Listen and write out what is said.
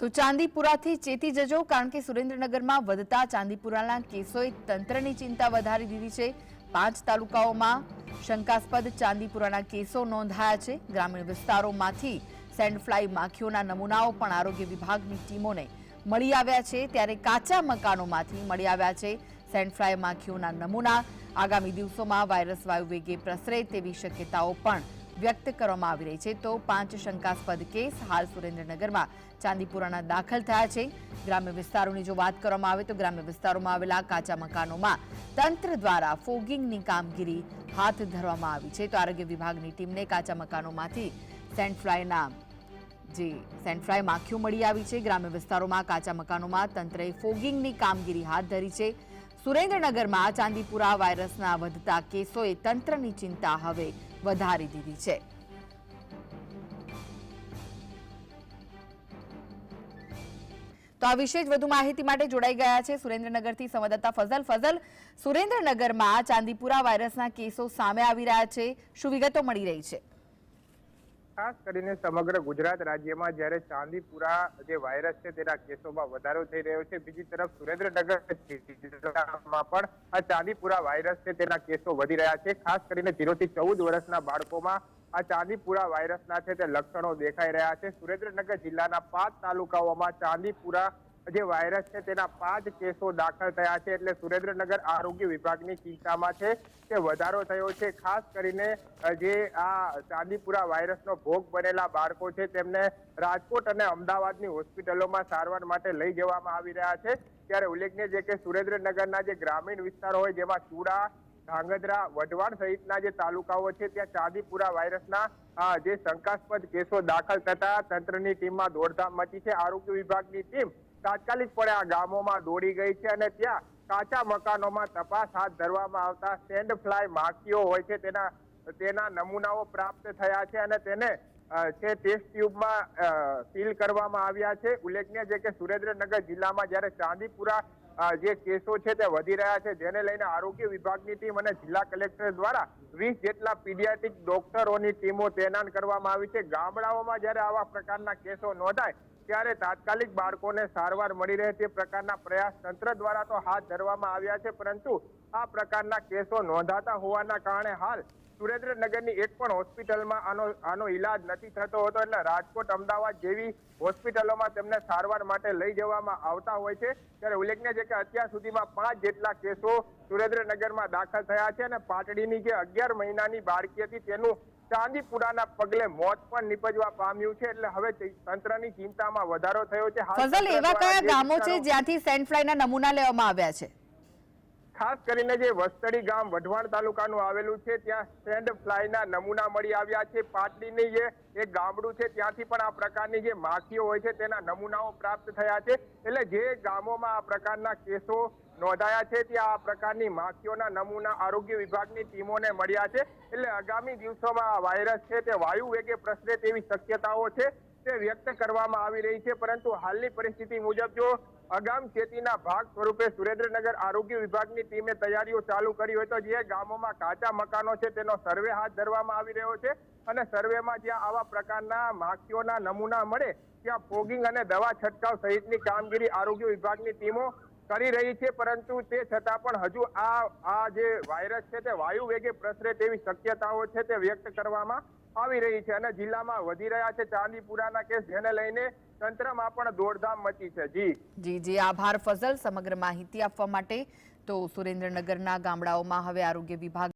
તો ચાંદીપુરાથી ચેતી જજો, કારણ કે સુરેન્દ્રનગરમાં વધતા ચાંદીપુરાના કેસોએ તંત્રની ચિંતા વધારી દીધી છે. પાંચ તાલુકાઓમાં શંકાસ્પદ ચાંદીપુરાના કેસો નોંધાયા છે. ગ્રામીણ વિસ્તારોમાંથી સેન્ડફ્લાય માખીઓના નમૂનાઓ પણ આરોગ્ય વિભાગની ટીમોને મળી આવ્યા છે. ત્યારે કાચા મકાનોમાંથી મળી આવ્યા છે સેન્ડફ્લાય માખીઓના નમૂના. આગામી દિવસોમાં વાયરસ વાયુ વેગે પ્રસરે તેવી શક્યતાઓ પણ વ્યક્ત કરવામાં આવી રહી છે. તો પાંચ શંકાસ્પદ કેસ હાલ સુરેન્દ્રનગરમાં ચાંદીપુરાના દાખલ થયા છે. ગ્રામ્ય વિસ્તારોની જો વાત કરવામાં આવે તો ગ્રામ્ય વિસ્તારોમાં આવેલા કાચા મકાનોમાં તંત્ર દ્વારા ફોગિંગની કામગીરી હાથ ધરવામાં આવી છે. તો આરોગ્ય વિભાગની ટીમને કાચા મકાનોમાંથી સેન્ડફ્લાયના જે સેન્ડફ્લાય માખીઓ મળી આવી છે. ગ્રામ્ય વિસ્તારોમાં કાચા મકાનોમાં તંત્રએ ફોગિંગની કામગીરી હાથ ધરી છે. સુરેન્દ્રનગરમાં ચાંદીપુરા વાયરસના વધતા કેસોએ તંત્રની ચિંતા હવે વધારી દીધી છે. તો આ વિશે જ વધુ માહિતી માટે જોડાઈ ગયા છે સુરેન્દ્રનગરથી સંવાદદાતા ફઝલ. ફઝલ, સુરેન્દ્રનગરમાં ચાંદીપુરા વાયરસના કેસો સામે આવી રહ્યા છે. શું વિગતો મળી રહી છે? ખાસ કરીને સમગ્ર ગુજરાત રાજ્યમાં જ્યારે ચાંદીપુરા જે વાયરસ છે તેના કેસોમાં વધારો થઈ રહ્યો છે. બીજી તરફ સુરેન્દ્રનગર જિલ્લામાં પણ આ ચાંદીપુરા વાયરસ છે તેના કેસો વધી રહ્યા છે. ખાસ કરીને ઝીરો થી ચૌદ વર્ષના બાળકોમાં આ ચાંદીપુરા વાયરસના છે તે લક્ષણો દેખાઈ રહ્યા છે. સુરેન્દ્રનગર જિલ્લાના પાંચ તાલુકાઓમાં ચાંદીપુરા જે વાયરસ છે તેના પાંચ કેસો દાખલ થયા છે એટલે સુરેન્દ્રનગર આરોગ્ય વિભાગની ચિંતામાં છે કે વધારો થયો છે. ખાસ કરીને જે આ ચાંદીપુરા વાયરસનો ભોગ બનેલા બાળકો છે તેમને રાજકોટ અને અમદાવાદની હોસ્પિટલોમાં સારવાર માટે લઈ જવામાં આવી રહ્યા છે. ત્યારે ઉલ્લેખનીય છે કે સુરેન્દ્રનગરના જે ગ્રામીણ વિસ્તારો હોય જેમાં ચૂડા, ધાંગધ્રા, વઢવાણ સહિતના જે તાલુકાઓ છે ત્યાં ચાંદીપુરા વાયરસના જે શંકાસ્પદ કેસો દાખલ થતા તંત્રની ટીમમાં દોડધામ મચી છે. આરોગ્ય વિભાગની ટીમ તાત્કાલિકપણે આ ગામોમાં દોડી ગઈ છે અને ત્યાં કાચા મકાનોમાં તપાસ હાથ ધરવામાં આવતા સેન્ડ ફ્લાય માખીઓ હોય છે તેના તેના નમૂનાઓ પ્રાપ્ત થયા છે અને તેને છે ટેસ્ટ ટ્યુબમાં સીલ કરવામાં આવ્યા છે. ઉલ્લેખનીય છે કે સુરેન્દ્રનગર જિલ્લામાં જ્યારે ચાંદીપુરા જે કેસો છે તે વધી રહ્યા છે, જેને લઈને આરોગ્ય વિભાગની ટીમ અને જિલ્લા કલેક્ટર દ્વારા વીસ જેટલા પીડિયાટિક ડોક્ટરોની ટીમો તૈનાત કરવામાં આવી છે. ગામડાઓમાં જ્યારે આવા પ્રકારના કેસો નોંધાય ત્યારે તાત્કાલિક બાળકોને સારવાર મળી રહે તે પ્રકારના પ્રયાસ તંત્ર દ્વારા તો હાથ ધરવામાં આવ્યા છે, પરંતુ આ પ્રકારના કેસો નોંધાતા હોવાના કારણે હાલ સુરેન્દ્રનગરની એક પણ હોસ્પિટલમાં આનો આનો ઈલાજ નથી થતો હતો, એટલે રાજકોટ, અમદાવાદ જેવી હોસ્પિટલોમાં તેમને સારવાર માટે લઈ જવામાં આવતા હોય છે. ત્યારે ઉલ્લેખનીય છે કે અત્યાર સુધીમાં પાંચ જેટલા કેસો સુરેન્દ્રનગરમાં દાખલ થયા છે અને પાટડીની જે અગિયાર મહિનાની બાળકી હતી તેનું ચાંદીપુરાના પગલે મોત પણ નિપજવા પામ્યું છે એટલે હવે તંત્રની ચિંતામાં વધારો થયો છે. ફઝલ એવા કયા ગામો છે જ્યાંથી સેન્ડ ફ્લાયના નમૂના લેવામાં આવ્યા છે? ખાસ કરીને જે વસ્તડી ગામ વઢવાણ તાલુકાનું આવેલું છે ત્યાં સેન્ડ ફ્લાયના નમૂના મળી આવ્યા છે. પાટડીની જે એક ગામડું છે ત્યાંથી પણ આ પ્રકારની જે માખીઓ હોય છે તેના નમૂનાઓ પ્રાપ્ત થયા છે. એટલે જે ગામોમાં આ પ્રકારના કેસો નોંધાયા છે ત્યાં આ પ્રકારની માખીઓના નમૂના આરોગ્ય વિભાગની ટીમોને મળ્યા છે. એટલે આગામી દિવસોમાં આ વાયરસ છે તે વાયુ વેગે પ્રસરે તેવી શક્યતાઓ છે તે વ્યક્ત કરવામાં આવી રહી છે. પરંતુ હાલની પરિસ્થિતિ મુજબ જો અગામ ખેતીના ભાગ સ્વરૂપે સુરેન્દ્રનગર આરોગ્ય વિભાગની ટીમે તૈયારીઓ ચાલુ કરી હોય તો જે ગામોમાં કાચા મકાનો છે તેનો સર્વે હાથ ધરવામાં આવી રહ્યો છે. અને સર્વેમાં જ્યાં આવા પ્રકારના માખીઓના નમૂના મળે, ત્યાં ફોગિંગ અને દવા છંટકાવ સહિતની કામગીરી આરોગ્ય વિભાગની ટીમો કરી રહી છે, પરંતુ તે છતાં પણ હજુ આ આ જે વાયરસ છે તે વાયુ વેગે પ્રસરે તેવી શક્યતાઓ છે તે વ્યક્ત કરવામાં આવી રહી છે અને જિલ્લામાં વધી રહ્યા છે. ચાંદીપુરાના કેસ જેને લઈને તંત્રમાં પણ દોડધામ મચી છે. જી. જી જી. આભાર, ફઝલ. સમગ્ર માહિતી આપવા માટે તો સુરેન્દ્રનગરના ગામડાઓમાં હવે આરોગ્ય વિભાગ